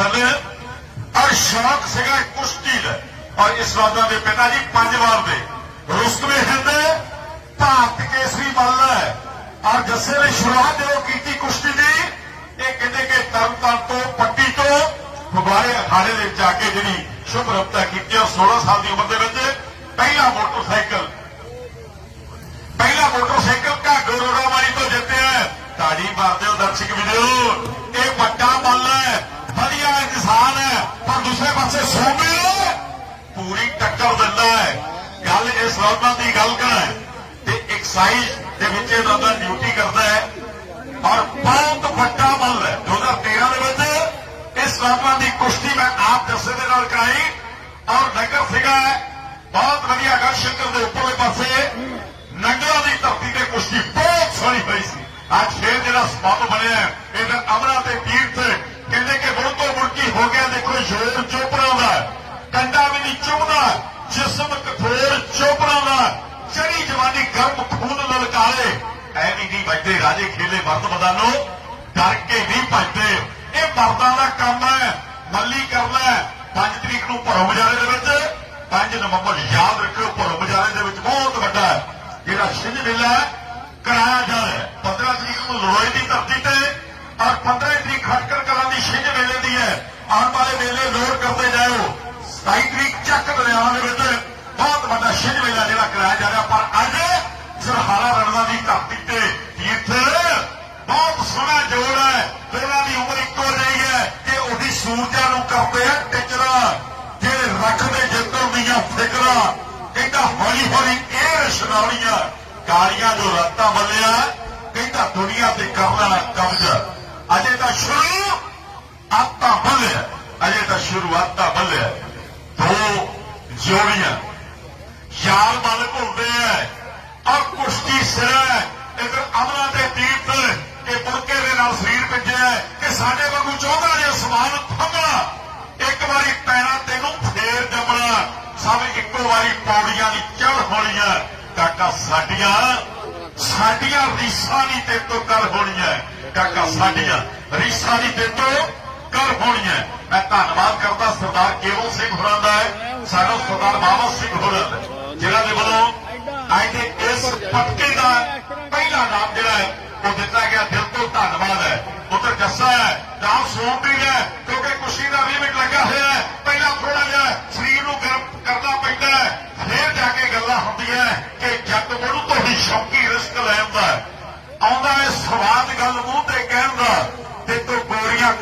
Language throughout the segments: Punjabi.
ਸਨ ਔਰ ਸ਼ੌਕ ਸੀਗਾ ਕੁਸ਼ਤੀ ਦਾ। ਔਰ ਇਸ ਰਾਜਾ ਦੇ ਪਿਤਾ ਜੀ ਪੰਜ ਵਾਰ ਦੇ। ਰੁਸਤਮੇ ਹਿੰਦ ਭਾਰਤ ਕੇਸਰੀ ਮੱਲ ਔਰ ਜੱਸੇ ਨੇ ਸ਼ੁਰੂਆਤ ਜਦੋਂ ਕੀਤੀ ਕੁਸ਼ਤੀ ਦੀ, ਇਹ ਕਹਿੰਦੇ ਕਿ ਤਰਨਤਾਰਨ ਤੋਂ, ਪੱਟੀ ਤੋਂ ਫੁਬਾਰੇ ਅਖਾੜੇ ਦੇ ਵਿੱਚ ਜਾ ਕੇ ਜਿਹੜੀ ਸ਼ੁਭ ਰਪਤਾ ਕੀਤੀ ਔਰ 16 ਸਾਲ ਦੀ ਉਮਰ ਦੇ ਵਿੱਚ ਪਹਿਲਾ ਮੋਟਰਸਾਈਕਲ ਪਹਿਲਾ ਮੋਟਰਸਾਈਕਲ ਘਾਗੋ ਰੋੜਾਵਾਲੀ ਤੋਂ ਜਿੱਤਿਆ ਤਾੜੀ ਮਾਰਦੇ ਹੋ ਦਰਸ਼ਕ ਵੀਡੀਓ ਇਹ ਵੱਡਾ ਬੱਲ ਹੈ ਵਧੀਆ ਇਨਸਾਨ ਹੈ ਪਰ ਦੂਸਰੇ ਪਾਸੇ ਸੋਮੇ ਪੂਰੀ ਟੱਕਰ ਦਿੰਦਾ ਹੈ। ਗੱਲ ਇਸ ਰੌਣਾ ਦੀ ਗੱਲ ਕਰ ਤੇ ਐਕਸਾਈਜ਼ ਦੇ ਵਿੱਚ ਇਹ ਬੰਦਾ ਡਿਊਟੀ ਕਰਦਾ ਹੈ। ਔਰ ਬਹੁਤ ਵੱਡਾ ਬੱਲ ਹੈ। 2013 ਦੇ ਵਿੱਚ ਇਸ ਰੌਣਾ ਦੀ ਕੁਸ਼ਤੀ ਮੈਂ ਆਪ ਜੱਸੇ ਦੇ ਨਾਲ ਕਰਾਈ। ਔਰ ਨਗਰ ਸੀਗਾ ਬਹੁਤ ਵਧੀਆ ਗੱਲ ਸ਼ੰਕਰ ਦੇ ਉੱਪਰਲੇ ਪਾਸੇ ਨੰਗਲਾਂ ਦੀ ਧਰਤੀ ਤੇ ਕੁਸ਼ਤੀ ਬਹੁਤ ਸੋਹਣੀ ਹੋਈ ਸੀ। ਅੱਜ ਫੇਰ ਜਿਹੜਾ ਸਬੱਬ ਬਣਿਆ ਇਹਦਾ ਅਮਰਾ ਤੇ ਤੀਰਥ ਕਹਿੰਦੇ ਕਿ ਮੁੜ ਤੋਂ ਮੁੜਕੀ ਹੋ ਗਿਆ ਦੇਖੋ ਜ਼ੋਰ ਚੋਪੜਾ ਦਾ ਕੰਡਾ ਵੀ ਨਹੀਂ ਚੁਭਦਾ ਜਿਸਮ ਕਠੋਰ ਚੋਪੜਾ ਦਾ ਚੜੀ ਜਵਾਨੀ ਗਰਮ ਖੂਨ ਲਲਕਾਰੇ ਐ ਵੀ ਨਹੀਂ ਵੱਜਦੇ ਰਾਜੇ ਖੇਲੇ ਮਰਦ ਮਦਾਨੋ। ਡਰ ਕੇ ਨਹੀਂ ਭੱਜਦੇ। ਇਹ ਮਰਦਾਂ ਦਾ ਕੰਮ ਹੈ। ਮੱਲੀ ਕਰਨਾ ਹੈ। 5 ਤਰੀਕ ਨੂੰ ਭਰੋ ਮਜਾਰੇ ਦੇ ਵਿੱਚ 5 ਨਵੰਬਰ ਯਾਦ ਰੱਖਿਓ ਭਰੋ ਮਜਾਰੇ ਦੇ ਵਿੱਚ ਬਹੁਤ ਵੱਡਾ ਜਿਹੜਾ ਛਿੰਝ ਮੇਲਾ ਕਰਾਇਆ ਜਾ ਰਿਹਾ ਹੈ। 15 ਤਰੀਕ ਨੂੰ ਲੋਹੇ ਦੀ ਧਰਤੀ ਤੇ, ਔਰ 15 ਤਰੀਕ ਖਟਕਰ ਕਲਾਂ ਦੀ ਛਿੰਝ ਮੇਲੇ ਦੀ ਹੈ। ਆਉਣ ਵਾਲੇ ਮੇਲੇ ਲੋਡ ਕਰਦੇ ਜਾਓ 27 ਤਰੀਕ ਚੱਕ ਦਰਿਆਵਾਂ ਦੇ ਵਿੱਚ ਬਹੁਤ ਵੱਡਾ ਛਿੰਝ ਮੇਲਾ ਜਿਹੜਾ ਕਰਾਇਆ ਜਾ ਰਿਹਾ। ਪਰ ਅੱਜ ਸਰਹਾਰਾ ਰਣਦਾ ਦੀ ਧਰਤੀ ਤੇ ਤੀਰਥ ਬਹੁਤ ਸੋਹਣਾ ਜੋੜ ਹੈ। ਦੋਨਾਂ ਦੀ ਉਮਰ ਇੱਕੋ ਜਿਹੀ ਹੈ ਕਿ ਉਹਦੀ ਸੂਰਜਾਂ ਨੂੰ ਕਰਦੇ ਆ ਟਿਚਰਾ। ਜਿਹੜੇ ਰੱਖਦੇ ਜਿੱਤੋਂ ਦੀਆਂ ਫਿਕਰਾਂ, ਕਹਿੰਦਾ ਹੌਲੀ ਹੌਲੀ ਇਹ ਰਸ਼ਨਾਉਣੀਆਂ ਕਾਲੀਆਂ ਜੋ ਰਾਤਾਂ ਬੱਲਿਆ ਕਹਿੰਦਾ ਦੁਨੀਆ ਤੇ ਕਰਨਾ ਕਬਜ਼ਾ। ਅਜੇ ਤਾਂ ਸ਼ੁਰੂ ਆਤਾ ਬੱਲਿਆ ਅਜੇ ਤਾਂ ਸ਼ੁਰੂਆਤਾਂ ਬੱਲਿਆ ਦੋ ਜੋੜੀਆਂ। ਯਾਰ ਮਨ ਭੁੱਲਦੇ ਐ। ਔਰ ਕੁਸ਼ਤੀ ਸਿਰ ਹੈ ਇਧਰ ਅਮਲਾ ਤੇ ਤੀਰਥ ਇਹ ਮੁੜਕੇ ਦੇ ਨਾਲ ਸਰੀਰ ਭਿੱਜਿਆ ਕਿ ਸਾਡੇ ਵਾਂਗੂ ਚਾਹੁੰਦਾ ਜੇ ਸਮਾਨ ਥੰਮਣਾ। ਇੱਕ ਵਾਰੀ ਪੈਣਾ ਤੈਨੂੰ ਫੇਰ ਜੰਮਣਾ। ਸਭ ਇੱਕੋ ਵਾਰੀ ਪੌੜੀਆਂ ਦੀ ਚੜ ਹੋਣੀਆਂ। ਕਾਕਾ ਸਾਡੀਆਂ ਸਾਡੀਆਂ ਰੀਸਾਂ ਦੀ ਤੇ ਤੋਂ ਕਰ ਹੋਣੀਆਂ। ਕਾਕਾ ਸਾਡੀਆਂ, ਰੀਸਾਂ ਦੀ ਤੇ ਤੋਂ ਕਰ ਹੈ। ਮੈਂ ਧੰਨਵਾਦ ਕਰਦਾ ਸਰਦਾਰ ਕੇਵਲ ਸਿੰਘ ਹੋਰਾਂ ਦਾ ਸਾਡਾ ਸਰਦਾਰ ਬਾਬਾ ਸਿੰਘ ਹੋਰਾਂ ਦਾ ਜਿਹੜਾ ਦੇ ਵੱਲੋਂ ਅੱਜ ਇਸ ਪਟਕੇ ਦਾ ਪਹਿਲਾ ਨਾਮ ਜਿਹੜਾ ਹੈ, ਉਹ ਦਿੱਤਾ ਗਿਆ। ਦਿਲ ਤੋਂ ਧੰਨਵਾਦ ਹੈ। ਉਧਰ ਜੱਸਾ ਹੈ, ਨਾਮ ਨਾਲ ਵੀ ਹੈ, ਕਿਉਂਕਿ ਕੁਸ਼ੀ ਦਾ 20 ਮਿੰਟ ਲੱਗਾ ਹੋਇਆ ਹੈ। ਪਹਿਲਾਂ ਥੋੜਾ ਜਿਹਾ ਸਰੀਰ ਨੂੰ ਗਰਮ ਕਰਨਾ ਪੈਂਦਾ ਹੈ। ਫੇਰ ਜਾ ਕੇ ਗੱਲਾਂ ਹੁੰਦੀਆਂ ਕਿ ਜੱਟ ਮੋੜੂ ਤੋਂ ਹੀ ਸ਼ੌਕੀ ਰਿਸਕ ਲੈਣ ਦਾ ਆਉਂਦਾ ਹੈ ਸਵਾਦ ਗੱਲ ਮੂੰਹ ਤੇ ਕਹਿਣ ਦਾ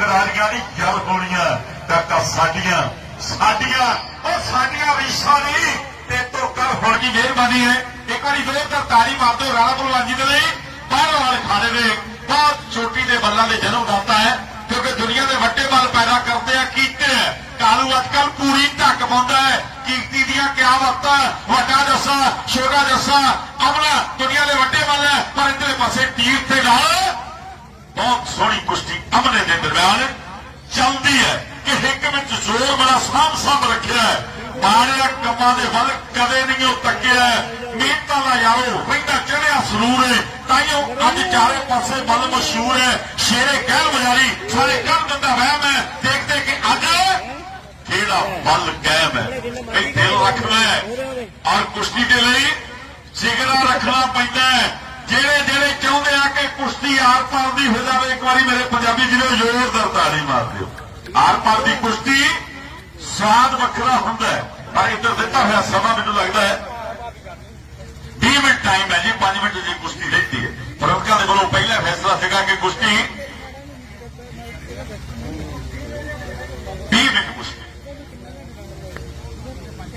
ਗੋਰੀਆਂ ਦੀ ਜਲ ਹੋਣੀਆਂ ਕਾਕਾ ਸਾਡੀਆਂ ਸਾਡੀਆਂ, ਉਹ ਸਾਡੀਆਂ ਰੀਸਾਂ ਨਹੀਂ ਤੇ ਤੋ ਹੁਣ ਦੀ ਮਿਹਰਬਾਨੀ ਹੈ। ਇੱਕ ਵਾਰੀ ਜ਼ੋਰ ਤਾਂ ਤਾੜੀ ਰਾਣਾ ਭਲਵਾਨ ਜੀ ਦੇ ਲਈ ਬਾਹਰੋਂ ਵਾਲੇ ਖਾੜੇ ਦੇ ਬਹੁਤ ਛੋਟੀ ਦੇ ਬੱਲਾਂ ਦੇ ਜਨਮ ਦਾਤਾ ਹੈ। ਕਿਉਂਕਿ ਦੁਨੀਆ ਦੇ ਵੱਡੇ ਬਲ ਪੈਦਾ ਕਰਦੇ ਆ, ਕੀਤੇ ਹੈ ਕਾਲੂ ਅੱਜਕੱਲ ਪੂਰੀ ਢੱਕ ਪਾਉਂਦਾ ਹੈ। ਕੀਰਤੀ ਦੀਆਂ ਕਿਆ ਵਰਤਾਂ ਵੱਡਾ ਜੱਸਾ, ਛੋਟਾ ਜੱਸਾ। ਅਮਲਾ ਦੁਨੀਆ ਦੇ ਵੱਡੇ ਬੱਲ ਹੈ, ਪਰ ਇਧਰਲੇ ਪਾਸੇ ਤੀਰ ਤੇ ਨਾਲ ਬਹੁਤ ਸੋਹਣੀ ਕੁਸ਼ਤੀ ਅਮਨੇ ਦੇ ਦਰਮਿਆਨ ਚੱਲਦੀ ਹੈ। ਕਿ ਇੱਕ ਵਿੱਚ ਜ਼ੋਰ ਬੜਾ ਸਾਂਭ ਸਾਂਭ ਰੱਖਿਆ ਹੈ। ਮਾੜੇ ਕੰਮਾਂ ਦੇ ਵੱਲ ਕਦੇ ਨਹੀਂ ਉਹ ਤੱਕਿਆ ਮਿਹਨਤਾਂ ਦਾ ਯਾਰੋ ਰਹਿੰਦਾ ਚੜਿਆ ਸਰੂਰ ਹੈ। ਤਾਈਓ ਅੱਜ ਚਾਰੇ ਪਾਸੇ ਵੱਲ ਮਸ਼ਹੂਰ ਹੈ। ਸ਼ੇਰੇ ਕਹਿਣ ਬਜਾਰੀ, ਸਾਰੇ ਕਹਿਣ ਦਿੰਦਾ ਵਹਿਮ ਹੈ। ਦੇਖਦੇ ਕਿ ਅੱਜ ਕਿਹੜਾ ਬਲ ਕਾਇਮ ਹੈ। ਇਹ ਦਿਲ ਰੱਖਣਾ ਹੈ। ਔਰ ਕੁਸ਼ਤੀ ਦੇ ਲਈ ਜਿਗਰਾ ਰੱਖਣਾ ਪੈਂਦਾ ਹੈ। ਜਿਹੜੇ ਜਿਹੜੇ ਚਾਹੁੰਦੇ ਆ ਕਿ ਕੁਸ਼ਤੀ ਆਰ ਪਾਰ ਦੀ ਹੋ ਜਾਵੇ, ਇੱਕ ਵਾਰੀ ਮੇਰੇ ਪੰਜਾਬੀ ਜਿਹਨੇ ਜ਼ੋਰਦਾਰ ਤਾੜੀ ਮਾਰ ਦਿਓ। ਆਰ ਪਾਰ ਦੀ ਕੁਸ਼ਤੀ ਸਵਾਦ ਵੱਖਰਾ ਹੁੰਦਾ ਹੈ। ਪਰ ਇੱਧਰ ਦਿੱਤਾ ਹੋਇਆ ਸਮਾਂ ਮੈਨੂੰ ਲੱਗਦਾ ਹੈ 20 ਮਿੰਟ ਟਾਈਮ ਹੈ ਜੀ 5 ਮਿੰਟ ਦੀ ਕੁਸ਼ਤੀ ਰਹਿੰਦੀ ਹੈ। ਪ੍ਰਬੰਧਕਾਂ ਦੇ ਵੱਲੋਂ ਪਹਿਲਾ ਫੈਸਲਾ ਸੀਗਾ ਕਿ ਕੁਸ਼ਤੀ 20 ਮਿੰਟ ਕੁਸ਼ਤੀ।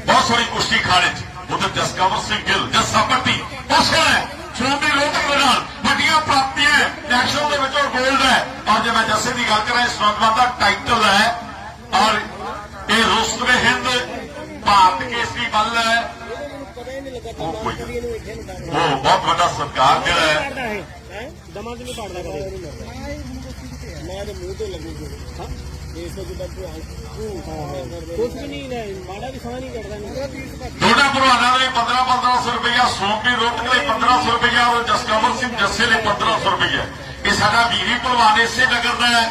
ਬਹੁਤ ਸੋਹਣੀ ਕੁਸ਼ਤੀ ਖਾਣੇ ਚ। ਉਧਰ ਜਸਕਵਰ ਸਿੰਘ ਗਿੱਲ, ਜੱਸਾ ਪੱਟੀ ਬਹੁਤ ਸੋਹਣਾ ਸ਼੍ਰੋਮਣੀ ਲੋਕ ਦੇ ਵੱਡੀਆਂ ਪ੍ਰਾਪਤੀਆਂ ਨੈਸ਼ਨਲ ਦੇ ਵਿੱਚੋਂ 골ਡ ਹੈ। ਔਰ ਜੇ ਮੈਂ ਜੱਸੇ ਦੀ ਗੱਲ ਕਰਾਂ, ਇਸ ਨੌਜਵਾਨ ਦਾ ਟਾਈਟਲ ਹੈ, ਔਰ ਇਹ ਰੁਸਤਵੇ ਹਿੰਦ, ਭਾਰਤ ਕੇਸਰੀ ਬੱਲ ਹੈ। ਉਹ ਕੋਈ ਉਹ ਬਹੁਤ ਵੱਡਾ ਸਰਕਾਰ ਜਿਹੜਾ ਹੈ। ਦਮਾਂ ਚ ਨਹੀਂ ਪੜਦਾ ਕਦੇ ਮੈਂ ਤੇ ਮੂੰਹ ਤੇ ਲੱਗੂ ਹਾਂ? ਕੁਝ ਵੀ ਨਹੀਂ ਲੈ, ਮਾੜਾ ਵੀ ਸਮਾਂ ਨਹੀਂ ਕਰਦਾ ਨਹੀਂ ਦੋਨਾਂ ਭਲਵਾਨਾਂ 15 1500 ਰੁਪਇਆ ਸੋਮਪੀ ਰੋਟਕ ਲਈ 1500 ਰੁਪਇਆ ਔਰ ਜਸਕਮਲ ਸਿੰਘ ਜੱਸੇ ਲਈ 1500 ਰੁਪਇਆ ਇਹ ਸਾਡਾ ਵੀਰੀ ਭਲਵਾਨ ਇਸੇ ਨਗਰ ਦਾ ਹੈ।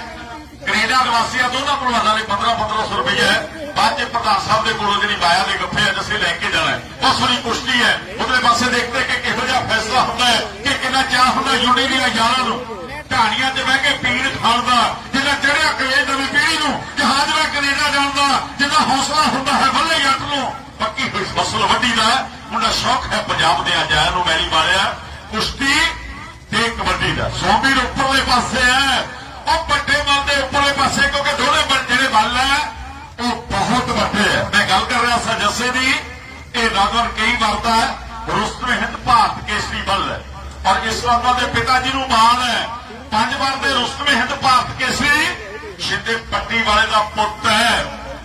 ਕੈਨੇਡਾ ਨਿਵਾਸੀਆਂ ਦੋਨਾਂ ਪਰਿਵਾਰਾਂ ਲਈ 15 1500 ਰੁਪਏ ਹੈ। ਬਾਅਦ ਚ ਪ੍ਰਧਾਨ ਸਾਹਿਬ ਦੇ ਕੋਲੋਂ ਜਿਹੜੀ ਮਾਇਆ ਦੇ ਗੱਫੇ ਆ ਅਸੀਂ ਲੈ ਕੇ ਜਾਣਾ ਹੈ। ਬਹੁਤ ਸੋਹਣੀ ਕੁਸ਼ਤੀ ਹੈ। ਉਧਰੇ ਪਾਸੇ ਦੇਖਦੇ ਕਿ ਕਿਹੋ ਜਿਹਾ ਫੈਸਲਾ ਹੁੰਦਾ ਹੈ, ਕਿ ਕਿੰਨਾ ਚਾਹ ਹੁੰਦਾ ਯੂਨੀ ਦੀਆਂ ਯਾਰਾਂ ਨੂੰ। ਢਾਣੀਆਂ 'ਚ ਬਹਿ ਕੇ ਪੀਣ ਖਾਣ ਦਾ ਜਿਹਦਾ ਚੜਿਆ ਕਰੇਜ ਨਵੀਂ ਪੀੜ੍ਹੀ ਨੂੰ ਜਹਾਜ਼ ਵਿੱਚ ਕੈਨੇਡਾ ਜਾਣ ਦਾ ਜਿਹਦਾ ਹੌਸਲਾ ਹੁੰਦਾ ਹੈ ਬੱਲੇ ਜੱਟ ਨੂੰ। ਪੱਕੀ ਫਸਲ ਵੱਡੀ ਦਾ, ਮੁੰਡਾ ਸ਼ੌਕ ਹੈ ਪੰਜਾਬ ਦੇ ਅਜਾਇਆਂ ਨੂੰ ਮੈਲੀ ਮਾਰਿਆ। ਕੁਸ਼ਤੀ ਤੇ ਕਬੱਡੀ ਦਾ। ਸੌਂਬੀ ਦੇ ਉੱਪਰਲੇ ਪਾਸੇ ਹੈ। ਉਹ ਵੱਡੇ ਮੱਲ ਦੇ ਉੱਪਰਲੇ ਪਾਸੇ, ਕਿਉਂਕਿ ਦੋਨੇ ਜਿਹੜੇ ਮੱਲ ਹੈ, ਉਹ ਬਹੁਤ ਵੱਡੇ ਹੈ। ਮੈਂ ਗੱਲ ਕਰ ਰਿਹਾ ਸਾਂ ਜੱਸੇ ਦੀ। ਇਹ ਨੌਜਵਾਨ ਕਈ ਵਾਰਤਾ ਹੈ ਰੁਸਤਮ ਹਿੰਦ ਭਾਰਤ ਕੇਸਰੀ ਬੱਲ ਹੈ। ਔਰ ਇਸ ਵਾਰ ਦੇ ਪਿਤਾ ਜੀ ਨੂੰ ਮਾਣ ਹੈ। ਪੰਜ ਵਾਰ ਦੇ ਰੁਸਤਮ ਹਿੰਦ ਭਾਰਤ ਕੇਸਰੀ ਸ਼ਿੰਦੇ ਪੱਟੀ ਵਾਲੇ ਦਾ ਪੁੱਤ ਹੈ।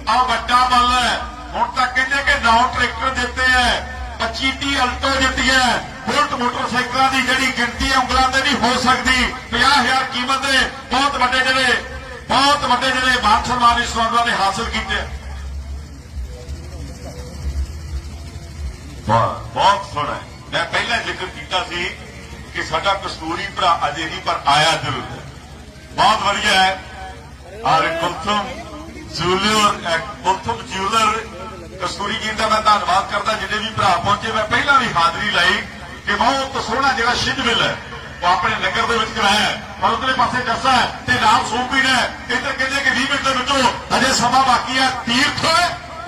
ਆ ਵੱਡਾ ਬੱਲ ਹੈ। ਹੁਣ ਤੱਕ ਕਹਿੰਦੇ ਕਿ ਨੌ ਟਰੈਕਟਰ ਦਿੱਤੇ ਹੈ 25 30 ਅਲਟੋ ਜਿੱਤੀਆਂ ਬੁਲਟ ਮੋਟਰਸਾਈਕਲਾਂ ਦੀ ਜਿਹੜੀ ਗਿਣਤੀ ਹੈ ਉਂਗਲਾਂ ਤੇ ਨਹੀਂ ਹੋ ਸਕਦੀ। 50000 ਕੀਮਤ ਦੇ ਬਹੁਤ ਵੱਡੇ ਜਿਹੜੇ, ਬਹੁਤ ਵੱਡੇ ਜਿਹੜੇ ਮਾਨ ਸਨਮਾਨ ਇਸ ਨੌਜਵਾਨ ਨੇ ਹਾਸਲ ਕੀਤੇ ਬਹੁਤ ਸੋਹਣਾ ਮੈਂ ਪਹਿਲਾਂ ਜ਼ਿਕਰ ਕੀਤਾ ਸੀ ਕਿ ਸਾਡਾ ਕਸਤੂਰੀ ਭਰਾ ਅਜੇ ਨਹੀਂ ਪਰ ਆਇਆ ਜ਼ਰੂਰ ਹੈ। ਬਹੁਤ ਵਧੀਆ ਹੈ। ਔਰ ਕੁਲਥਮ ਜੂਲਰ ਕੁਲਥਮ ਜੂਲਰ ਕਸਤੂਰੀ ਜੀ ਦਾ ਮੈਂ ਧੰਨਵਾਦ ਕਰਦਾ ਜਿਹੜੇ ਵੀ ਭਰਾ ਪਹੁੰਚੇ, ਮੈਂ ਪਹਿਲਾਂ ਵੀ ਹਾਜ਼ਰੀ ਲਾਈ ਕਿ ਬਹੁਤ ਸੋਹਣਾ ਜਿਹੜਾ ਸ਼ਿਜਵਿਲ ਹੈ, ਉਹ ਆਪਣੇ ਨਗਰ ਦੇ ਵਿੱਚ ਕਰਾਇਆ ਪਰ ਉਧਰਲੇ ਪਾਸੇ ਜੱਸਾ ਤੇ ਤੇ ਨਾਲ ਵੀ ਨੇ, ਇੱਧਰ ਕਹਿੰਦੇ ਕਿ 20 ਮਿੰਟ ਦੇ ਵਿੱਚੋਂ ਅਜੇ ਸਮਾਂ ਬਾਕੀ ਹੈ, ਤੀਰਥ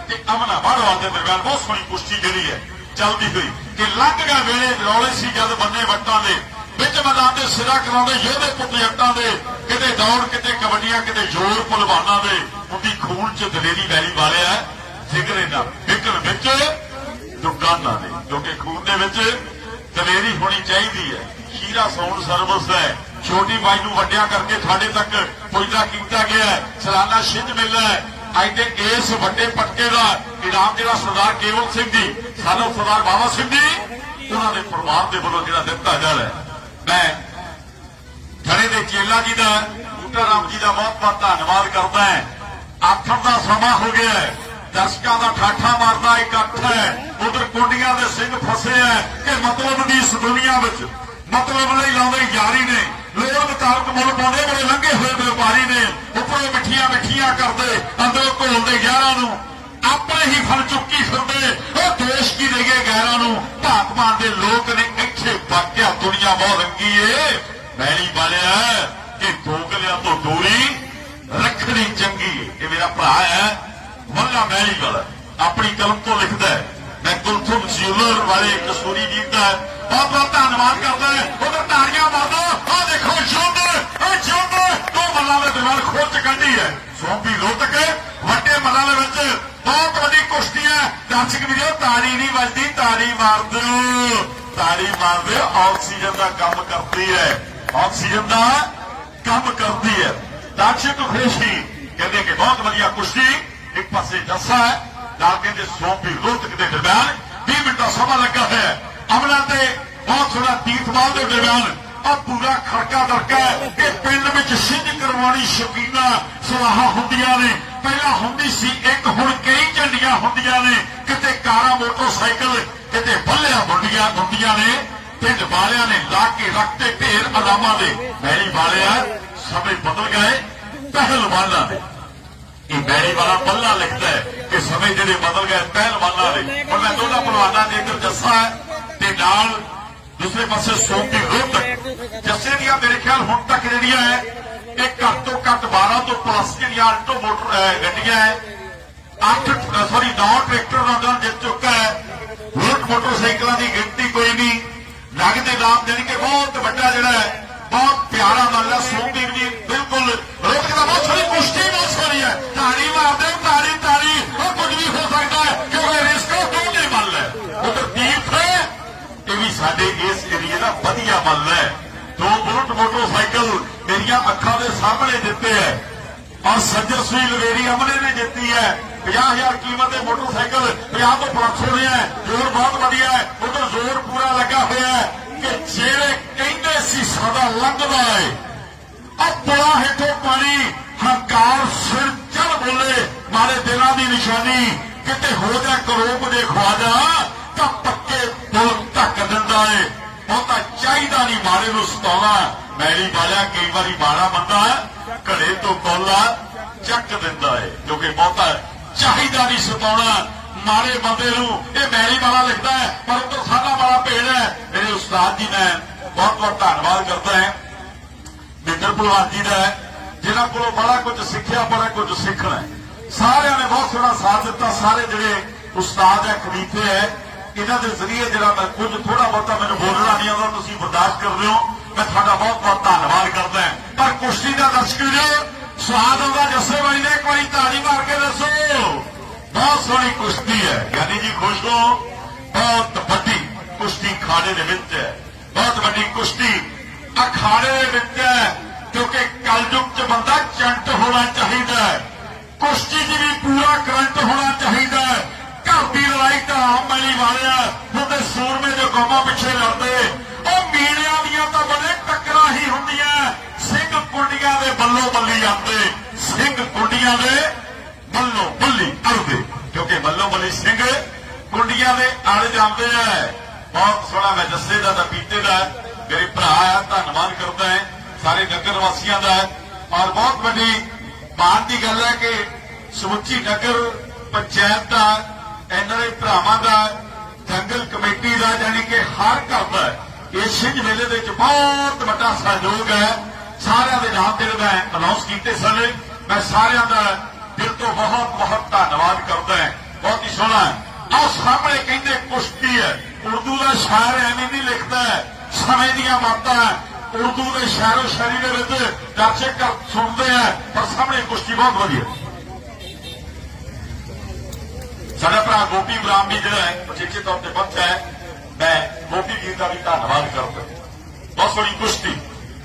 ਤੇ ਅਮਨਾ ਬਾੜਵਾ ਦੇ ਦਰਮਿਆਨ, ਬਹੁਤ ਸੋਹਣੀ ਕੁਸ਼ਤੀ ਜਿਹੜੀ ਹੈ। ਚੱਲਦੀ ਹੋਈ ਕਿ ਲੰਘ ਗਿਆ ਵੇਲੇ ਰੌਲੇ ਸੀ ਜਦ ਬੰਨੇ ਵੱਟਾਂ ਦੇ। ਵਿੱਚ ਮੈਦਾਨ ਦੇ ਸਿਰਾ ਕਰਾਉਂਦੇ ਯੋਧੇ ਪੁੱਤ ਜੱਟਾਂ ਦੇ। ਕਿਤੇ ਦੌੜ, ਕਿਤੇ ਕਬੱਡੀਆਂ, ਕਿਤੇ ਜ਼ੋਰ ਪਹਿਲਵਾਨਾਂ ਦੇ। ਉਹਦੀ ਖੂਨ ਚ ਦਲੇਰੀ ਵੈਲੀ ਵਾਲਿਆ ਜਿਗਰੇ ਦਾ ਫਿਕਰ ਵਿੱਚ ਦੁਕਾਨਾਂ ਦੇ ਜੋ ਕਿ ਖੂਨ ਦੇ ਵਿੱਚ ਦਲੇਰੀ ਹੋਣੀ ਚਾਹੀਦੀ ਹੈ। ਸ਼ੀਰਾ ਸਾਊਂਡ ਸਰਵਿਸ ਹੈ। ਛੋਟੀ ਬਾਈ ਨੂੰ ਵੱਡਿਆ ਕਰਕੇ ਸਾਡੇ ਤੱਕ ਪੁੱਜਦਾ ਕੀਤਾ ਗਿਆ ਹੈ। ਸਾਲਾਨਾ ਛਿੰਝ ਮੇਲਾ ਹੈ। ਅੱਜ ਦੇ ਇਸ ਵੱਡੇ ਪਟਕੇ ਦਾ ਇਨਾਮ ਜਿਹੜਾ ਸਰਦਾਰ ਕੇਵਲ ਸਿੰਘ ਜੀ, ਸਾਨੂੰ ਸਰਦਾਰ ਬਾਬਾ ਸਿੰਘ ਜੀ, ਉਹਨਾਂ ਦੇ ਪਰਿਵਾਰ ਦੇ ਵੱਲੋਂ ਜਿਹੜਾ ਦਿੱਤਾ ਜਾ ਰਿਹਾ ਮੈਂ ਖੜੇ ਦੇ ਚੇਲਾ ਜੀ ਦਾ, ਬੂਟਾ ਰਾਮ ਜੀ ਦਾ ਬਹੁਤ ਬਹੁਤ ਧੰਨਵਾਦ ਕਰਦਾ ਹੈ। ਆਥਣ ਦਾ ਸਮਾਂ ਹੋ ਗਿਆ ਹੈ। ਦਰਸ਼ਕਾਂ ਦਾ ਠਾਠਾ ਮਾਰਦਾ ਇਕੱਠ ਹੈ। ਉਧਰ ਕੁੰਡੀਆਂ ਦੇ ਸਿੰਘ ਫਸੇ ਹੈ ਕਿ ਮਤਲਬ ਦੀ ਇਸ ਦੁਨੀਆ ਵਿੱਚ, ਮਤਲਬ ਲਈ ਲਾਉਂਦੇ ਯਾਰੀ ਨੇ। ਲੋੜ ਮੁਤਾਬਕ ਮੁੱਲ ਪਾਉਂਦੇ ਬੜੇ ਲੰਘੇ ਹੋਏ ਵਪਾਰੀ ਨੇ। ਉੱਪਰੋਂ ਮਿੱਠੀਆਂ ਮਿੱਠੀਆਂ ਕਰਦੇ, ਅੰਦਰੋਂ ਘੋਲਦੇ ਯਾਰਾਂ ਨੂੰ। ਆਪਣੇ ਹੀ ਫਲ ਚੁੱਕੀ ਫਿਰਦੇ। ਉਹ ਦੇਸ਼ ਕੀ ਦੇਗੇ ਗੈਰਾਂ ਨੂੰ। ਭਾਤਮਾਨ ਦੇ ਲੋਕ ਨੇ ਇੱਥੇ ਵਾਕਿਆ ਦੁਨੀਆ ਬਹੁਤ ਰੰਗੀ ਏ। ਮੈਲੀ ਵਾਲਿਆ ਕਿ ਦੋਗਲਿਆਂ ਤੋਂ ਦੂਰੀ ਰੱਖਣੀ ਚੰਗੀ ਏ। ਇਹ ਮੇਰਾ ਭਰਾ ਹੈ, ਮੱਲਾ ਮੈਲੀ ਵਾਲਾ ਆਪਣੀ ਕਲਮ ਤੋਂ ਲਿਖਦਾ ਹੈ। ਮੈਂ ਕੁਲਥੁਮ ਜਿਊਲਰ ਵਾਲੇ ਕਸੂਰੀ ਜੀ ਦਾ ਬਹੁਤ ਬਹੁਤ ਧੰਨਵਾਦ ਕਰਦਾ ਉਧਰ ਤਾੜੀਆਂ ਮਾਰਦਾ ਆ ਦੇਖੋ ਜੁੰਦ ਇਹ ਜੁੰਦ ਦੋ ਮੱਲਾਂ ਦੇ ਦਰਮਿਆਨ ਖੋਚ ਕੱਢੀ ਹੈ। ਸੋਂਪੀ ਲੋਟਕ, ਵੱਡੇ ਮੱਲਾਂ ਦੇ ਵਿੱਚ ਬਹੁਤ ਵੱਡੀ ਕੁਸ਼ਤੀ ਹੈ ਦਰਸ਼ਕ ਵੀਰੋ, ਤਾੜੀ ਨਹੀਂ ਵੱਜਦੀ, ਤਾੜੀ ਮਾਰ ਦਿਓ ਤਾੜੀ ਮਾਰ ਦਿਓ ਆਕਸੀਜਨ ਦਾ ਕੰਮ ਕਰਦੀ ਹੈ। ਆਕਸੀਜਨ ਦਾ ਕੰਮ ਕਰਦੀ ਹੈ। ਦਰਸ਼ਕ ਖੁਸ਼ੀ, ਕਹਿੰਦੇ ਕਿ ਬਹੁਤ ਵਧੀਆ ਕੁਸ਼ਤੀ, ਇੱਕ ਪਾਸੇ ਜੱਸਾ ਹੈ। ਨਾਲ ਕਹਿੰਦੇ ਸੋਂਪੀ ਲੋਟਕ ਦੇ ਦਰਮਿਆਨ 20 ਮਿੰਟ ਦਾ ਸਮਾਂ ਲੱਗਾ ਹੈ। ਅਮਲਾ ਤੇ ਬਹੁਤ ਥੋੜਾ ਤੀਰਥਵਾਲ ਦੇ ਦਰਮਿਆਨ ਆ ਪੂਰਾ ਖੜਕਾ ਦਰਕਾ ਹੈ ਕਿ ਪਿੰਡ ਵਿੱਚ ਸਿੰਝ ਕਰਵਾਉਣੀ ਸ਼ਕੀਨਾ ਸਲਾਹਾਂ ਹੁੰਦੀਆਂ ਨੇ। ਪਹਿਲਾਂ ਹੁੰਦੀ ਸੀ ਇੱਕ, ਹੁਣ ਕਈ ਝੰਡੀਆਂ ਹੁੰਦੀਆਂ ਨੇ। ਕਿਤੇ ਕਾਰਾਂ, ਮੋਟਰਸਾਈਕਲ, ਕਿਤੇ ਬੱਲਿਆਂ ਮੁੰਡੀਆਂ ਹੁੰਦੀਆਂ ਨੇ। ਪਿੰਡ ਵਾਲਿਆਂ ਨੇ ਲਾ ਕੇ ਰੱਖਤੇ ਢੇਰ ਅਲਾਮਾਂ ਦੇ। ਮੈਲੀ ਵਾਲਿਆ ਸਮੇਂ ਬਦਲ ਗਏ, ਪਹਿਲਵਾਨਾਂ ਦੇ। ਇਹ ਮੈਰੀ ਵਾਲਾ ਬੱਲਾ ਲਿਖਦਾ ਹੈ ਕਿ ਸਮੇਂ ਜਿਹੜੇ ਬਦਲ ਗਏ, ਪਹਿਲਵਾਨਾਂ ਦੇ। ਹੁਣ ਮੈਂ ਦੋਨਾਂ ਪਹਿਲਵਾਨਾਂ ਦੇ ਇੱਧਰ ਜੱਸਾ ਹੈ। ਤੇ ਨਾਲ ਦੂਸਰੇ ਪਾਸੇ ਸੋਪੀ ਰੁੱਤ ਜੱਸੇ ਦੀਆਂ ਮੇਰੇ ਖਿਆਲ ਹੁਣ ਤੱਕ ਜਿਹੜੀਆਂ ਹੈ, ਇਹ ਘੱਟ ਤੋਂ ਘੱਟ 12 ਤੋਂ ਪਲੱਸ ਜਿਹੜੀਆਂ ਆਲਟੋ ਮੋਟਰ ਗੱਡੀਆਂ ਹੈ 8 ਸੌਰੀ 9 ਟਰੈਕਟਰ ਨੌਜਵਾਨ ਜਿੱਤ ਚੁੱਕਾ ਹੈ। ਬੁਲਟ ਮੋਟਰਸਾਈਕਲਾਂ ਦੀ ਗਿਣਤੀ ਕੋਈ ਨਹੀਂ। ਨਗ ਨਾਮ ਜਾਣੀ ਕਿ ਬਹੁਤ ਵੱਡਾ ਜਿਹੜਾ ਹੈ, ਬਹੁਤ ਪਿਆਰਾ ਮੱਲਾ ਸੋਮਦੀਪ ਜੀ ਬਿਲਕੁਲ ਰੋਕ ਦਾ ਬਹੁਤ ਸੋਹਣੀ ਕੁਸ਼ਤੀ, ਬਹੁਤ ਸੋਹਣੀ ਹੈ। ਤਾੜੀ ਮਾਰਦੇ ਤਾੜੀ ਤਾੜੀ ਉਹ ਕੁਝ ਵੀ ਹੋ ਸਕਦਾ ਹੈ, ਕਿਉਂਕਿ ਰਿਸਕ ਦੋਨੇ ਮੱਲ ਹੈ ਉਧਰ ਤੀਰਥ ਹੈ ਇਹ ਵੀ ਸਾਡੇ ਇਸ ਏਰੀਏ ਦਾ ਵਧੀਆ ਮੱਲ ਹੈ। ਦੋ ਬੁਲਟ ਮੋਟਰਸਾਈਕਲ ਮੇਰੀਆਂ ਅੱਖਾਂ ਦੇ ਸਾਹਮਣੇ ਦਿੱਤੇ ਹੈ। ਔਰ ਸੱਜਰ ਸੂਈ ਲਵੇਰੀ ਅਮਲੇ ਨੇ ਜਿੱਤੀ ਹੈ। 50000 ਕੀਮਤ ਦੇ ਮੋਟਰਸਾਈਕਲ 50 ਤੋਂ ਪਲੱਸ ਹੋ ਰਿਹਾ ਹੈ। ਜ਼ੋਰ ਬਹੁਤ ਵਧੀਆ ਹੈ। ਉਧਰ ਜ਼ੋਰ ਪੂਰਾ ਲੱਗਾ ਹੋਇਆ ਹੈ ਕਿ ਜਿਹੜੇ ਕਹਿੰਦੇ ਸੀ ਸਦਾ ਲੰਘਦਾ ਹੈ ਆ ਹੇਠੋਂ ਪਾਣੀ ਹੰਕਾਰ ਸਿਰ ਚੜ ਬੋਲੇ। ਮਾਰੇ ਦਿਲਾਂ ਦੀ ਨਿਸ਼ਾਨੀ, ਕਿਤੇ ਹੋ ਜਾ ਕਰੋਪ ਦੇ ਖਵਾਜਾ, ਤਾਂ ਪੱਕੇ ਦਿਲ ਧੱਕ ਦਿੰਦਾ ਏ ਬਹੁਤਾ ਚਾਹੀਦਾ ਨਹੀਂ ਮਾਰੇ ਨੂੰ ਸਤਾਉਣਾ। ਮੈਲੀ ਵਾਲਿਆ ਕਈ ਵਾਰੀ ਮਾਰਾ ਬੰਦਾ ਘੜੇ ਤੋਂ ਕੋਲਾ ਚੱਕ ਦਿੰਦਾ ਏ ਕਿਉਂਕਿ ਬਹੁਤਾ ਚਾਹੀਦਾ ਨਹੀਂ ਸਤਾਉਣਾ। ਮਾਰੇ ਬੰਦੇ ਨੂੰ ਇਹ ਮੈਲੀ ਵਾਲਾ ਲਿਖਦਾ ਹੈ ਪਰ ਉਧਰ ਸਾਡਾ ਵਾਲਾ ਭੇੜ ਹੈ ਮੇਰੇ ਉਸਤਾਦ ਜੀ ਮੈਂ ਬਹੁਤ ਬਹੁਤ ਧੰਨਵਾਦ ਕਰਦਾ ਹਾਂ ਬਿੰਦਰ ਭਲਵਾਨ ਜੀ ਦਾ ਹੈ, ਜਿਨ੍ਹਾਂ ਕੋਲੋਂ ਬੜਾ ਕੁਝ ਸਿੱਖਿਆ ਬੜਾ ਕੁਝ ਸਿੱਖਣਾ ਸਾਰਿਆਂ ਨੇ ਬਹੁਤ ਸੋਹਣਾ ਸਾਥ ਦਿੱਤਾ। ਸਾਰੇ ਜਿਹੜੇ ਉਸਤਾਦ ਹੈ ਖਲੀਫੇ ਹੈ ਇਹਨਾਂ ਦੇ ਜ਼ਰੀਏ ਜਿਹੜਾ ਮੈਂ ਕੁਝ ਥੋੜਾ ਬਹੁਤਾ ਮੈਨੂੰ ਬੋਲਣਾ ਨਹੀਂ ਆਉਂਦਾ, ਤੁਸੀਂ ਬਰਦਾਸ਼ਤ ਕਰਦੇ ਹੋ। ਮੈਂ ਤੁਹਾਡਾ ਬਹੁਤ ਬਹੁਤ ਧੰਨਵਾਦ ਕਰਦਾ ਪਰ ਕੁਸ਼ਤੀ ਦਾ ਦਰਸ਼ਕ ਜੀ ਸਵਾਦ ਆਉਂਦਾ ਜੱਸੇ ਬਾਈ ਨੇ, ਇੱਕ ਵਾਰੀ ਤਾੜੀ ਮਾਰ ਕੇ ਦੱਸੋ। ਬਹੁਤ ਸੋਹਣੀ ਕੁਸ਼ਤੀ ਹੈ। ਯਾਨੀ ਜੀ ਖੁਸ਼ ਹੋ। ਬਹੁਤ ਵੱਡੀ ਕੁਸ਼ਤੀ ਖਾੜੇ ਦੇ ਵਿੱਚ ਹੈ। ਬਹੁਤ ਵੱਡੀ ਕੁਸ਼ਤੀ ਅਖਾੜੇ ਦੇ ਵਿੱਚ ਹੈ, ਕਿਉਂਕਿ ਕਲਯੁਗ ਚ ਬੰਦਾ ਚੰਟ ਹੋਣਾ ਚਾਹੀਦਾ ਹੈ। ਕੁਸ਼ਤੀ 'ਚ ਵੀ ਪੂਰਾ ਕਰੰਟ ਹੋਣਾ ਚਾਹੀਦਾ ਹੈ। ਲੜਾਈ ਤਾਂ ਆਮ ਮੈਲੀ ਵਾਲਿਆ ਹੁੰਦੇ ਸੂਰਮੇ ਜੋ ਗੋਮਾ ਪਿੱਛੇ ਲੜਦੇ। ਉਹ ਮੀਲਿਆਂ ਦੀਆਂ ਤਾਂ ਬੜੇ ਟੱਕਰਾਂ ਹੀ ਹੁੰਦੀਆਂ। ਸਿੰਘ ਕੁੰਡੀਆਂ ਦੇ ਬੱਲੋ ਬੱਲੀ ਜਾਂਦੇ। ਸਿੰਘ ਕੁੰਡੀਆਂ ਦੇ ਬੱਲੋ ਬੱਲੀ ਅੜਦੇ। ਕਿਉਂਕਿ ਬੱਲੋ ਬੱਲੀ ਸਿੰਘ ਕੁੰਡੀਆਂ ਦੇ ਅੜ ਜਾਂਦੇ ਆ। ਬਹੁਤ ਸੋਹਣਾ ਮੈਂ ਜੱਸੇ ਦਾ ਤਾਂ ਪੀਤੇ ਦਾ। ਮੇਰੇ ਭਰਾ ਆ, ਧੰਨਵਾਦ ਕਰਦਾ ਹੈ। ਸਾਰੇ ਨਗਰ ਵਾਸੀਆਂ ਦਾ। ਔਰ ਬਹੁਤ ਵੱਡੀ ਮਾਣ ਦੀ ਗੱਲ ਹੈ ਕਿ ਸਮੁੱਚੀ ਨਗਰ, ਪੰਚਾਇਤ ਦਾ ਇਹਨਾਂ ਦੇ ਭਰਾਵਾਂ ਦਾ ਜੰਗਲ ਕਮੇਟੀ ਦਾ ਯਾਨੀ ਕਿ ਹਰ ਘਰ ਦਾ ਇਸ ਛਿੰਝ ਮੇਲੇ ਦੇ ਵਿੱਚ ਬਹੁਤ ਵੱਡਾ ਸਹਿਯੋਗ ਹੈ। ਸਾਰਿਆਂ ਦੇ ਨਾਮ ਜਿਹੜੇ ਮੈਂ ਅਨਾਉਂਸ ਕੀਤੇ ਸਨ। ਮੈਂ ਸਾਰਿਆਂ ਦਾ ਦਿਲ ਤੋਂ ਬਹੁਤ ਬਹੁਤ ਧੰਨਵਾਦ ਕਰਦਾ ਹਾਂ। ਬਹੁਤ ਹੀ ਸੋਹਣਾ ਹੈ। ਸਾਹਮਣੇ ਕਹਿੰਦੇ ਕੁਸ਼ਤੀ ਹੈ। ਉਰਦੂ ਦਾ ਸ਼ਾਇਰ ਐਵੇਂ ਨਹੀਂ ਲਿਖਦਾ ਸਮੇਂ ਦੀਆਂ ਮਾਤਾਂ ਉਰਦੂ ਦੇ ਸ਼ਾਇਰੋ ਸ਼ਾਇਰੀ ਦੇ ਵਿੱਚ ਦਰਸ਼ਕ ਸੁਣਦੇ ਆ ਪਰ ਸਾਹਮਣੇ ਕੁਸ਼ਤੀ ਬਹੁਤ ਵਧੀਆ। ਸਾਡਾ ਭਰਾ ਗੋਪੀ ਬਰਾਮ ਵੀ ਜਿਹੜਾ ਹੈ ਪ੍ਰਤੀਚੇ ਤੌਰ ਤੇ ਪਹੁੰਚਿਆ ਹੈ। ਮੈਂ ਗੋਪੀ ਜੀ ਦਾ ਵੀ ਧੰਨਵਾਦ ਕਰਦਾ ਬਹੁਤ ਸੋਹਣੀ ਕੁਸ਼ਤੀ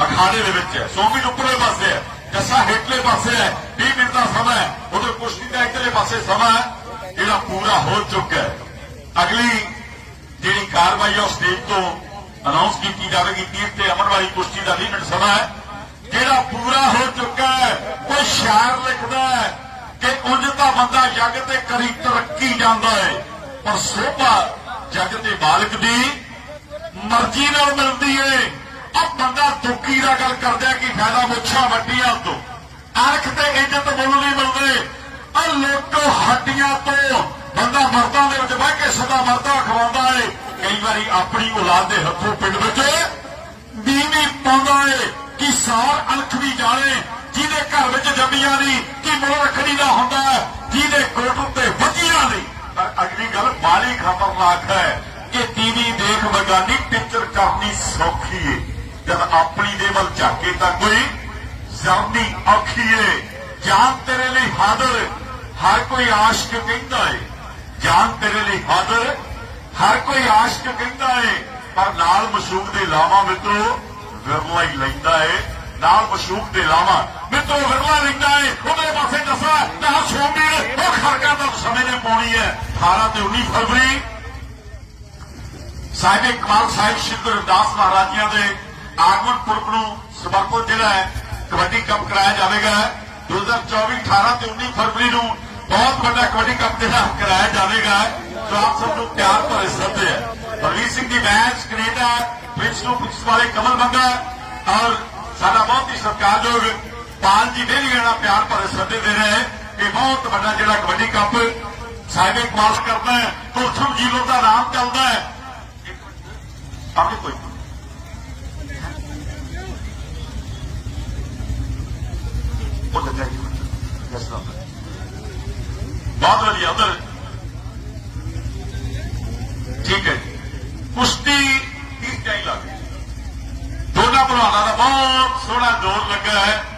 ਅਖਾੜੇ ਦੇ ਵਿੱਚ ਹੈ। ਸੋਮੀ ਉੱਪਰਲੇ ਪਾਸੇ ਹੈ, ਜੱਸਾ ਹੇਠਲੇ ਪਾਸੇ ਹੈ 20 ਮਿੰਟ ਦਾ ਸਮਾਂ ਹੈ। ਉਧਰ ਕੁਸ਼ਤੀ ਦਾ ਇੱਧਰਲੇ ਪਾਸੇ ਸਮਾਂ ਹੈ, ਜਿਹੜਾ ਪੂਰਾ ਹੋ ਚੁੱਕਾ ਹੈ। ਅਗਲੀ ਜਿਹੜੀ ਕਾਰਵਾਈ ਹੈ, ਉਹ ਸਟੇਜ ਤੋਂ ਅਨਾਉਂਸ ਕੀਤੀ ਜਾਵੇਗੀ। ਤੀਰ ਤੇ ਅਮਨ ਵਾਲੀ ਕੁਸ਼ਤੀ ਦਾ 20 ਮਿੰਟ ਸਮਾਂ ਹੈ। ਜਿਹੜਾ ਪੂਰਾ ਹੋ ਚੁੱਕਾ ਹੈ ਕੋਈ ਸ਼ਾਇਰ ਲਿਖਦਾ ਹੈ। ਕਿ ਉਂਝ ਤਾਂ ਬੰਦਾ ਜੱਗ ਤੇ ਕਰੀ ਤਰੱਕੀ ਜਾਂਦਾ ਹੈ, ਪਰ ਸੋਭਾ ਜੱਗ ਦੇ ਮਾਲਕ ਦੀ ਮਰਜ਼ੀ ਨਾਲ ਮਿਲਦੀ ਏ। ਆ ਬੰਦਾ ਦੁੱਕੀ ਦਾ ਗੱਲ ਕਰਦਾ ਕਿ ਫਾਇਦਾ ਮੁੱਛਾਂ ਵੱਡੀਆਂ ਤੋਂ। ਅਰਖ ਤੇ ਇੱਜ਼ਤ ਮੁੱਲ ਨਹੀਂ ਮਿਲਦੇ। ਆ ਲੋਕੋ ਹੱਡੀਆਂ ਤੋਂ ਬੰਦਾ ਮਰਦਾਂ ਦੇ ਵਿੱਚ ਬਹਿ ਕੇ ਸਦਾ ਮਰਦਾ ਖਵਾਉਂਦਾ ਏ। ਕਈ ਵਾਰੀ ਆਪਣੀ ਔਲਾਦ ਦੇ ਹੱਥੋਂ ਪਿੰਡ ਵਿੱਚ ਬੀਵੀ ਪਾਉਂਦਾ ਏ ਕਿ ਸਾਰ ਅਣਖ ਵੀ ਜਾਣੇ। ਜਿਹਦੇ ਘਰ ਵਿੱਚ ਜੰਮੀਆਂ ਨਹੀਂ, ਕਿ ਮੁੱਲ ਰੱਖਣੀ ਦਾ ਹੁੰਦਾ ਜਿਹਦੇ ਕੋਟ ਉੱਤੇ ਵੱਜੀਆਂ ਨਹੀਂ। ਪਰ ਅਗਲੀ ਗੱਲ ਬਾਲੀ ਖਤਰਨਾਕ ਹੈ ਕਿ ਟੀਵੀ ਦੇਖ ਬਗਾਨੀ ਟੀਚਰ ਕਰਨੀ ਸੌਖੀ ਏ। ਜਦ ਆਪਣੀ ਦੇ ਵੱਲ ਝਾਕੇ ਤਾਂ ਕੋਈ ਜ਼ਰਨੀ ਔਖੀ ਏ। ਜਾਨ ਤੇਰੇ ਲਈ ਹਾਜ਼ਰ, ਹਰ ਕੋਈ ਆਸ਼ਕ ਕਹਿੰਦਾ ਏ। ਜਾਨ ਤੇਰੇ ਲਈ ਹਾਜ਼ਰ, ਹਰ ਕੋਈ ਆਸ਼ਕ ਕਹਿੰਦਾ ਏ। ਪਰ ਨਾਲ ਮਸ਼ੂਕ ਦੇ ਲਾਵਾਂ ਮਿੱਤਰੋ ਵਿਰਲਾ ਹੀ ਲੈਂਦਾ ਏ। ਨਾਲ ਮਸ਼ੂਕ ਦੇ ਲਾਵਾਂ ਮਿੱਤਰੋ ਵਿਰਲਾ ਲੈਂਦਾ ਏ, ਉਹਦੇ ਪਾਸੇ ਦੱਸਾ ਨਾ ਸੋਮੀ ਉਹ ਖਰਕਾ ਦਾ ਸਮੇਂ ਨੇ ਪਾਉਣੀ ਹੈ 18 ਤੇ 19 ਫਰਵਰੀ। ਸਾਹਿਬ ਇਕਬਾਲ ਸਾਹਿਬ ਸ਼੍ਰੀ ਗੁਰੂ ਰਵਿਦਾਸ ਮਹਾਰਾਜ ਦੇ ਆਗਮਨ ਪੁਰਬ ਨੂੰ ਸਮਰਪਿਤ ਜਿਹੜਾ ਹੈ, ਕਬੱਡੀ ਕੱਪ ਕਰਾਇਆ ਜਾਵੇਗਾ। 2024 18 ਤੇ 19 ਫਰਵਰੀ ਨੂੰ ਬਹੁਤ ਵੱਡਾ ਕਬੱਡੀ ਕੱਪ ਜਿਹੜਾ ਕਰਾਇਆ ਜਾਵੇਗਾ। ਸੋ ਆਪ ਸਭ ਨੂੰ ਪਿਆਰ ਭਰੇ ਸੱਦੇ ਹੈ। ਪ੍ਰਵੀਰ ਸਿੰਘ ਦੀ ਮੈਚ ਕੈਨੇਡਾ, ਪ੍ਰਿੰਸ ਨੂੰ ਪੁਲਿਸ ਵਾਲੇ ਕਮਲ ਮੰਗਾ ਔਰ ਸਾਡਾ ਬਹੁਤ ਹੀ ਸਤਿਕਾਰਯੋਗ ਪਾਲ ਜੀ ਡੇਲੀ ਜਿਹੜਾ ਪਿਆਰ ਭਰੇ ਸੱਦੇ ਦੇ ਰਹੇ ਹੈ। ਇਹ ਬਹੁਤ ਵੱਡਾ ਜਿਹੜਾ ਕਬੱਡੀ ਕੱਪ ਸਾਹਿਬ ਕਮਾਲ ਕਰਦਾ ਹੈ ਤੁਲਸਮ ਜੀਲੋ ਦਾ ਨਾਮ ਚੱਲਦਾ ਹੈ। ਆਪੇ ਕੋਈ ਬਹੁਤ ਵਧੀਆ ਉਧਰ। ਠੀਕ ਹੈ ਕੁਸ਼ਤੀ ਠੀਕ ਚਾਹੀ ਲੱਗ ਦੋਨਾਂ ਭਰਾਵਾਂ ਦਾ ਬਹੁਤ ਸੋਹਣਾ ਜੋਰ ਲੱਗਾ ਹੈ।